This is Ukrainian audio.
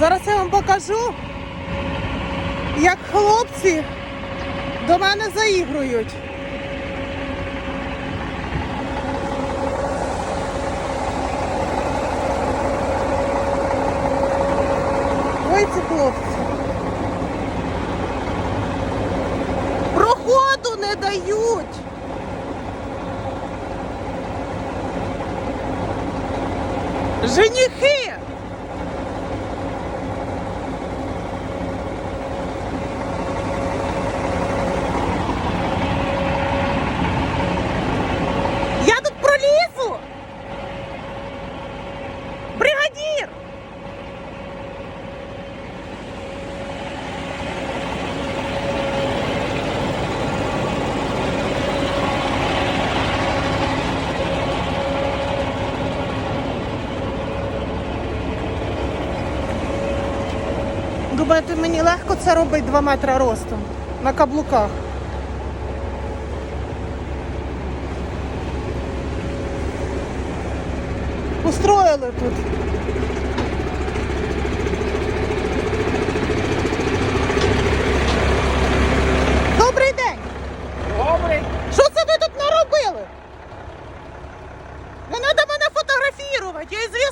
Зараз я вам покажу, як хлопці до мене заігрують. Ой, ці хлопці. Проходу не дають. Женихи! Я тут пролізу! Бригадір! Думаєте, мені легко це робить 2 метри ростом на каблуках. Устроїли тут. Добрий день! Добрий. Що це ви тут наробили? Не треба мене фотографувати, я.